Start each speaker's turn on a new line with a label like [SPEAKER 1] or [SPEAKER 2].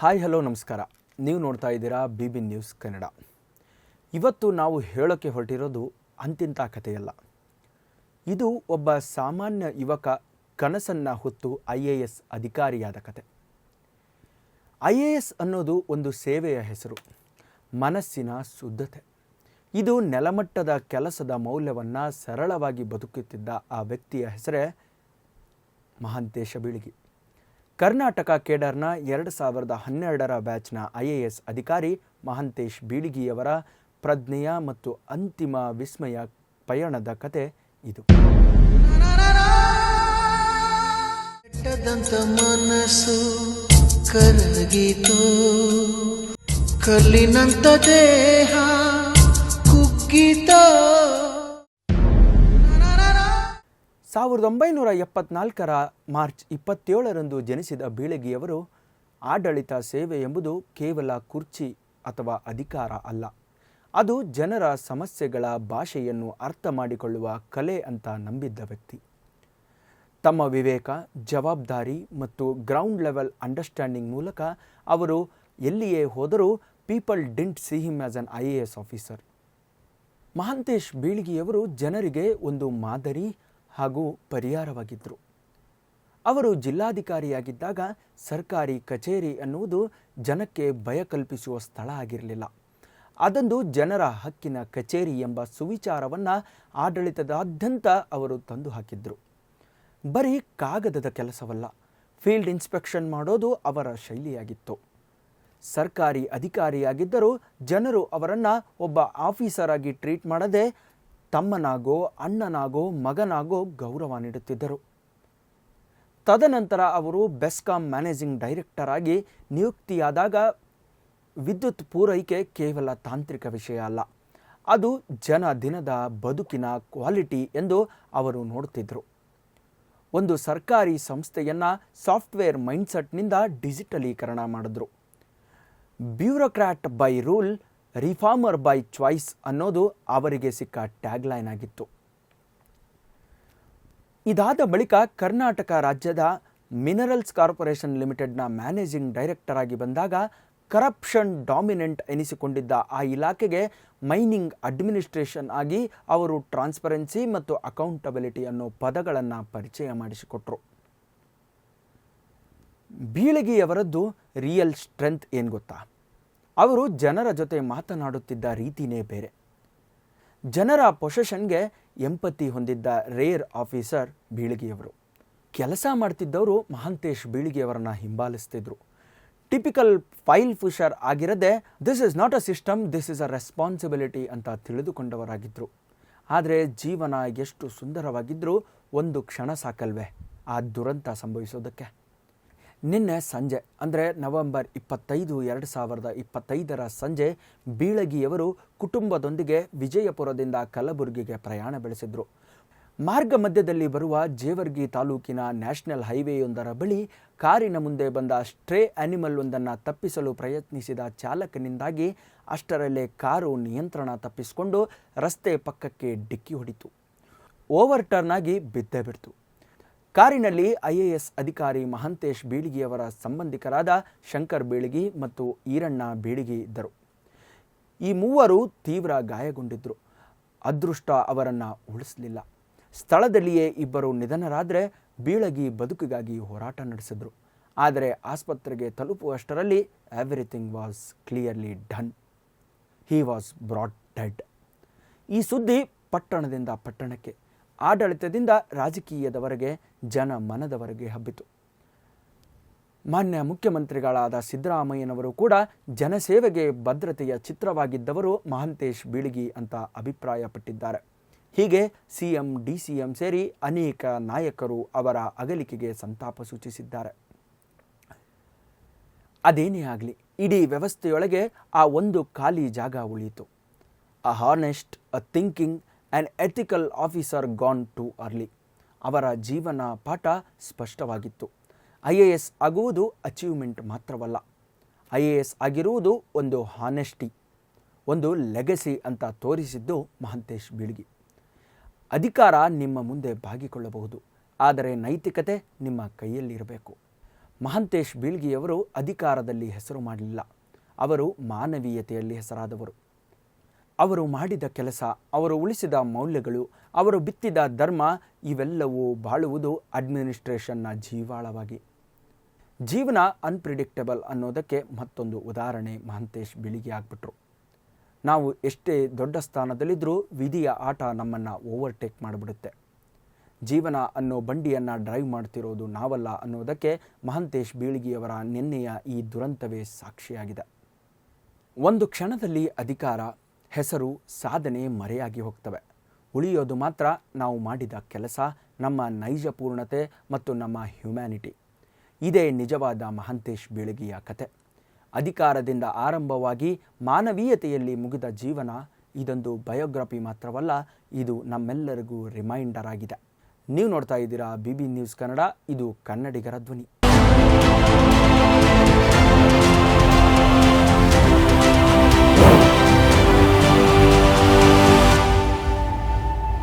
[SPEAKER 1] Hi, hello, ನಮಸ್ಕಾರ. ನೀವು ನೋಡ್ತಾ ಇದ್ದೀರಾ ಬಿ ಬಿ ನ್ಯೂಸ್ ಕನ್ನಡ. ಇವತ್ತು ನಾವು ಹೇಳೋಕ್ಕೆ ಹೊರಟಿರೋದು ಅಂತಿಂಥ ಕಥೆಯಲ್ಲ. ಇದು ಒಬ್ಬ ಸಾಮಾನ್ಯ ಯುವಕ ಕನಸನ್ನು ಹೊತ್ತು ಐ ಎ ಎಸ್ ಅಧಿಕಾರಿಯಾದ ಕತೆ ಐ ಎ ಎಸ್ ಅನ್ನೋದು ಒಂದು ಸೇವೆಯ ಹೆಸರು, ಮನಸ್ಸಿನ ಶುದ್ಧತೆ. ಇದು ನೆಲಮಟ್ಟದ ಕೆಲಸದ ಮೌಲ್ಯವನ್ನು ಸರಳವಾಗಿ ಬದುಕುತ್ತಿದ್ದ ಆ ವ್ಯಕ್ತಿಯ ಹೆಸರೇ ಮಹಾಂತೇಶ ಬೀಳಿಗಿ. ಕರ್ನಾಟಕ ಕೇಡರ್ನ ಎರಡು ಸಾವಿರದ ಹನ್ನೆರಡರ ಬ್ಯಾಚ್ನ ಐ ಎ ಎಸ್ ಅಧಿಕಾರಿ ಮಹಾಂತೇಶ್ ಬೀಳಿಗಿಯವರ ಪ್ರಜ್ಞೆಯ ಮತ್ತು ಅಂತಿಮ ವಿಸ್ಮಯ ಪಯಣದ ಕತೆ ಇದು.
[SPEAKER 2] ಮನಸ್ಸು ಕರಗಿತು. ಕಲ್ಲಿನಂತ ದೇಹ ಕುಗ್ಗಿತೋ.
[SPEAKER 1] ಸಾವಿರದ ಒಂಬೈನೂರ ಎಪ್ಪತ್ನಾಲ್ಕರ ಮಾರ್ಚ್ ಇಪ್ಪತ್ತೇಳರಂದು ಜನಿಸಿದ ಬೀಳಗಿಯವರು ಆಡಳಿತ ಸೇವೆ ಎಂಬುದು ಕೇವಲ ಕುರ್ಚಿ ಅಥವಾ ಅಧಿಕಾರ ಅಲ್ಲ. ಅದು ಜನರ ಸಮಸ್ಯೆಗಳ ಭಾಷೆಯನ್ನು ಅರ್ಥ ಮಾಡಿಕೊಳ್ಳುವ ಕಲೆ ಅಂತ ನಂಬಿದ್ದ ವ್ಯಕ್ತಿ. ತಮ್ಮ ವಿವೇಕ, ಜವಾಬ್ದಾರಿ ಮತ್ತು ಗ್ರೌಂಡ್ ಲೆವೆಲ್ ಅಂಡರ್ಸ್ಟ್ಯಾಂಡಿಂಗ್ ಮೂಲಕ ಅವರು ಎಲ್ಲಿಯೇ ಹೋದರೂ people didn't see him as an I A S officer Mahantesh ಬೀಳಿಗಿಯವರು ಜನರಿಗೆ ಒಂದು ಮಾದರಿ ಹಾಗೂ ಪರಿಹಾರವಾಗಿದ್ದರು ಅವರು ಜಿಲ್ಲಾಧಿಕಾರಿಯಾಗಿದ್ದಾಗ ಸರ್ಕಾರಿ ಕಚೇರಿ ಅನ್ನುವುದು ಜನಕ್ಕೆ ಭಯ ಕಲ್ಪಿಸುವ ಸ್ಥಳ ಆಗಿರಲಿಲ್ಲ. ಅದೊಂದು ಜನರ ಹಕ್ಕಿನ ಕಚೇರಿ ಎಂಬ ಸುವಿಚಾರವನ್ನು ಆಡಳಿತದಾದ್ಯಂತ ಅವರು ತಂದು ಹಾಕಿದ್ರು. ಬರೀ ಕಾಗದದ ಕೆಲಸವಲ್ಲ, ಫೀಲ್ಡ್ ಇನ್ಸ್ಪೆಕ್ಷನ್ ಮಾಡೋದು ಅವರ ಶೈಲಿಯಾಗಿತ್ತು. ಸರ್ಕಾರಿ ಅಧಿಕಾರಿಯಾಗಿದ್ದರೂ ಜನರು ಅವರನ್ನು ಒಬ್ಬ ಆಫೀಸರ್ ಆಗಿ ಟ್ರೀಟ್ ಮಾಡದೆ ತಮ್ಮನಾಗೋ, ಅಣ್ಣನಾಗೋ, ಮಗನಾಗೋ ಗೌರವ ನೀಡುತ್ತಿದ್ದರು. ತದನಂತರ ಅವರು ಬೆಸ್ಕಾಂ ಮ್ಯಾನೇಜಿಂಗ್ ಡೈರೆಕ್ಟರ್ ಆಗಿ ನಿಯುಕ್ತಿಯಾದಾಗ ವಿದ್ಯುತ್ ಪೂರೈಕೆ ಕೇವಲ ತಾಂತ್ರಿಕ ವಿಷಯ ಅಲ್ಲ, ಅದು ಜನ ದಿನದ ಬದುಕಿನ ಕ್ವಾಲಿಟಿ ಎಂದು ಅವರು ನೋಡುತ್ತಿದ್ದರು. ಒಂದು ಸರ್ಕಾರಿ ಸಂಸ್ಥೆಯನ್ನು ಸಾಫ್ಟ್ವೇರ್ ಮೈಂಡ್ಸೆಟ್ನಿಂದ ಡಿಜಿಟಲೀಕರಣ ಮಾಡಿದ್ರು. Bureaucrat by rule reformer by choice ಅನ್ನೋದು ಅವರಿಗೆ ಸಿಕ್ಕ ಟ್ಯಾಗ್ಲೈನ್ ಆಗಿತ್ತು. ಇದಾದ ಬಳಿಕ ಕರ್ನಾಟಕ ರಾಜ್ಯದ ಮಿನರಲ್ಸ್ ಕಾರ್ಪೊರೇಷನ್ ಲಿಮಿಟೆಡ್ನ ಮ್ಯಾನೇಜಿಂಗ್ ಡೈರೆಕ್ಟರ್ ಆಗಿ ಬಂದಾಗ ಕರಪ್ಷನ್ ಡಾಮಿನೆಂಟ್ ಎನಿಸಿಕೊಂಡಿದ್ದ ಆ ಇಲಾಖೆಗೆ ಮೈನಿಂಗ್ ಅಡ್ಮಿನಿಸ್ಟ್ರೇಷನ್ ಆಗಿ ಅವರು ಟ್ರಾನ್ಸ್ಪರೆನ್ಸಿ ಮತ್ತು ಅಕೌಂಟಬಿಲಿಟಿ ಅನ್ನೋ ಪದಗಳನ್ನು ಪರಿಚಯ ಮಾಡಿಸಿಕೊಟ್ರು. ಬೀಳಗಿಯವರದ್ದು ರಿಯಲ್ ಸ್ಟ್ರೆಂತ್ ಏನು ಗೊತ್ತಾ? ಅವರು ಜನರ ಜೊತೆ ಮಾತನಾಡುತ್ತಿದ್ದ ರೀತಿನೇ ಬೇರೆ. ಜನರ ಪೊಸೆಷನ್ಗೆ ಎಂಪತಿ ಹೊಂದಿದ್ದ ರೇರ್ ಆಫೀಸರ್ ಬೀಳಿಗೆಯವರು. ಕೆಲಸ ಮಾಡ್ತಿದ್ದವರು ಮಹಾಂತೇಶ್ ಬೀಳಿಗೆಯವರನ್ನ ಹಿಂಬಾಲಿಸ್ತಿದ್ರು. Typical file pusher ಆಗಿರದೆ this is not a system this is a responsibility ಅಂತ ತಿಳಿದುಕೊಂಡವರಾಗಿದ್ದರು ಆದರೆ ಜೀವನ ಎಷ್ಟು ಸುಂದರವಾಗಿದ್ದರೂ ಒಂದು ಕ್ಷಣ ಸಾಕಲ್ವೇ ಆ ದುರಂತ ಸಂಭವಿಸೋದಕ್ಕೆ. ನಿನ್ನೆ ಸಂಜೆ, ಅಂದರೆ ನವೆಂಬರ್ ಇಪ್ಪತ್ತೈದು, ಎರಡು ಸಾವಿರದ ಇಪ್ಪತ್ತೈದರ ಸಂಜೆ, ಬೀಳಗಿಯವರು ಕುಟುಂಬದೊಂದಿಗೆ ವಿಜಯಪುರದಿಂದ ಕಲಬುರಗಿಗೆ ಪ್ರಯಾಣ ಬೆಳೆಸಿದ್ರು. ಮಾರ್ಗ ಮಧ್ಯದಲ್ಲಿ ಬರುವ ಜೇವರ್ಗಿ ತಾಲೂಕಿನ ನ್ಯಾಷನಲ್ ಹೈವೇಯೊಂದರ ಬಳಿ ಕಾರಿನ ಮುಂದೆ ಬಂದ ಸ್ಟ್ರೇ ಆನಿಮಲ್ ಒಂದನ್ನು ತಪ್ಪಿಸಲು ಪ್ರಯತ್ನಿಸಿದ ಚಾಲಕನಿಂದಾಗಿ ಅಷ್ಟರಲ್ಲೇ ಕಾರು ನಿಯಂತ್ರಣ ತಪ್ಪಿಸಿಕೊಂಡು ರಸ್ತೆ ಪಕ್ಕಕ್ಕೆ ಡಿಕ್ಕಿ ಹೊಡಿತು. ಓವರ್ ಟರ್ನ್ ಆಗಿ ಬಿದ್ದೇ ಬಿಡ್ತು. ಕಾರಿನಲ್ಲಿ ಐಎಎಸ್ ಅಧಿಕಾರಿ ಮಹಂತೇಶ್ ಬೀಳಿಗಿಯವರ ಸಂಬಂಧಿಕರಾದ ಶಂಕರ್ ಬೀಳಿಗಿ ಮತ್ತು ಈರಣ್ಣ ಬೀಳಿಗಿ ಇದ್ದರು. ಈ ಮೂವರು ತೀವ್ರ ಗಾಯಗೊಂಡಿದ್ದರು ಅದೃಷ್ಟ ಅವರನ್ನು ಉಳಿಸಲಿಲ್ಲ. ಸ್ಥಳದಲ್ಲಿಯೇ ಇಬ್ಬರು ನಿಧನರಾದರೆ ಬೀಳಗಿ ಬದುಕಿಗಾಗಿ ಹೋರಾಟ ನಡೆಸಿದ್ರು. ಆದರೆ ಆಸ್ಪತ್ರೆಗೆ ತಲುಪುವಷ್ಟರಲ್ಲಿ everything was clearly done he was brought dead ಈ ಸುದ್ದಿ ಪಟ್ಟಣದಿಂದ ಪಟ್ಟಣಕ್ಕೆ. ಆಡಳಿತದಿಂದ ರಾಜಕೀಯದವರೆಗೆ, ಜನ ಮನದವರೆಗೆ ಹಬ್ಬಿತು. ಮಾನ್ಯ ಮುಖ್ಯಮಂತ್ರಿಗಳಾದ ಸಿದ್ದರಾಮಯ್ಯನವರು ಕೂಡ ಜನಸೇವೆಗೆ ಭದ್ರತೆಯ ಚಿತ್ರವಾಗಿದ್ದವರು ಮಹಂತೇಶ್ ಬೀಳಿಗಿ ಅಂತ ಅಭಿಪ್ರಾಯಪಟ್ಟಿದ್ದಾರೆ. ಹೀಗೆ ಸಿಎಂ ಡಿ ಸಿ ಎಂ ಸೇರಿ ಅನೇಕ ನಾಯಕರು ಅವರ ಅಗಲಿಕೆಗೆ ಸಂತಾಪ ಸೂಚಿಸಿದ್ದಾರೆ. ಅದೇನೇ ಆಗಲಿ, ಇಡೀ ವ್ಯವಸ್ಥೆಯೊಳಗೆ ಆ ಒಂದು ಖಾಲಿ ಜಾಗ ಉಳಿಯಿತು. A honest a thinking and ethical officer gone too early ಅವರ ಜೀವನ ಪಾಠ ಸ್ಪಷ್ಟವಾಗಿತ್ತು. ಐ ಎ ಎಸ್ ಆಗುವುದು ಅಚೀವ್ಮೆಂಟ್ ಮಾತ್ರವಲ್ಲ. ಐ ಎ ಎಸ್ ಆಗಿರುವುದು ಒಂದು ಹಾನೆಸ್ಟಿ ಒಂದು ಲೆಗಸಿ ಅಂತ ತೋರಿಸಿದ್ದು ಮಹಂತೇಶ್ ಬೀಳ್ಗಿ. ಅಧಿಕಾರ ನಿಮ್ಮ ಮುಂದೆ ಬಾಗಿಕೊಳ್ಳಬಹುದು, ಆದರೆ ನೈತಿಕತೆ ನಿಮ್ಮ ಕೈಯಲ್ಲಿರಬೇಕು. ಮಹಂತೇಶ್ ಬೀಳ್ಗಿಯವರು ಅಧಿಕಾರದಲ್ಲಿ ಹೆಸರು ಮಾಡಲಿಲ್ಲ. ಅವರು ಮಾನವೀಯತೆಯಲ್ಲಿ ಹೆಸರಾದವರು. ಅವರು ಮಾಡಿದ ಕೆಲಸ, ಅವರು ಉಳಿಸಿದ ಮೌಲ್ಯಗಳು, ಅವರು ಬಿತ್ತಿದ ಧರ್ಮ, ಇವೆಲ್ಲವೂ ಬಾಳುವುದು ಅಡ್ಮಿನಿಸ್ಟ್ರೇಷನ್ನ ಜೀವಾಳವಾಗಿ. ಜೀವನ ಅನ್ಪ್ರಿಡಿಕ್ಟಬಲ್ ಅನ್ನೋದಕ್ಕೆ ಮತ್ತೊಂದು ಉದಾಹರಣೆ ಮಹಂತೇಶ್ ಬಿಳಿಗೆ ಆಗ್ಬಿಟ್ರು. ನಾವು ಎಷ್ಟೇ ದೊಡ್ಡ ಸ್ಥಾನದಲ್ಲಿದ್ದರೂ ವಿಧಿಯ ಆಟ ನಮ್ಮನ್ನು ಓವರ್ಟೇಕ್ ಮಾಡಿಬಿಡುತ್ತೆ. ಜೀವನ ಅನ್ನೋ ಬಂಡಿಯನ್ನು ಡ್ರೈವ್ ಮಾಡ್ತಿರೋದು ನಾವಲ್ಲ ಅನ್ನೋದಕ್ಕೆ ಮಹಂತೇಶ್ ಬೀಳಿಗೆಯವರ ನಿನ್ನೆಯ ಈ ದುರಂತವೇ ಸಾಕ್ಷಿಯಾಗಿದೆ. ಒಂದು ಕ್ಷಣದಲ್ಲಿ ಅಧಿಕಾರ ಹೆಸರು ಸಾಧನೆ ಮರೆಯಾಗಿ ಹೋಗ್ತವೆ. ಉಳಿಯೋದು ಮಾತ್ರ ನಾವು ಮಾಡಿದ ಕೆಲಸ, ನಮ್ಮ ನೈಜ ಪೂರ್ಣತೆ ಮತ್ತು ನಮ್ಮ ಹ್ಯುಮ್ಯಾನಿಟಿ ಇದೇ ನಿಜವಾದ ಮಹಂತೇಶ್ ಬೀಳಗಿಯ ಕತೆ. ಅಧಿಕಾರದಿಂದ ಆರಂಭವಾಗಿ ಮಾನವೀಯತೆಯಲ್ಲಿ ಮುಗಿದ ಜೀವನ, ಇದೊಂದು ಬಯೋಗ್ರಫಿ ಮಾತ್ರವಲ್ಲ, ಇದು ನಮ್ಮೆಲ್ಲರಿಗೂ ರಿಮೈಂಡರ್ ಆಗಿದೆ. ನೀವು ನೋಡ್ತಾ ಇದ್ದೀರಾ ಬಿ ಬಿ ನ್ಯೂಸ್ ಕನ್ನಡ, ಇದು ಕನ್ನಡಿಗರ ಧ್ವನಿ.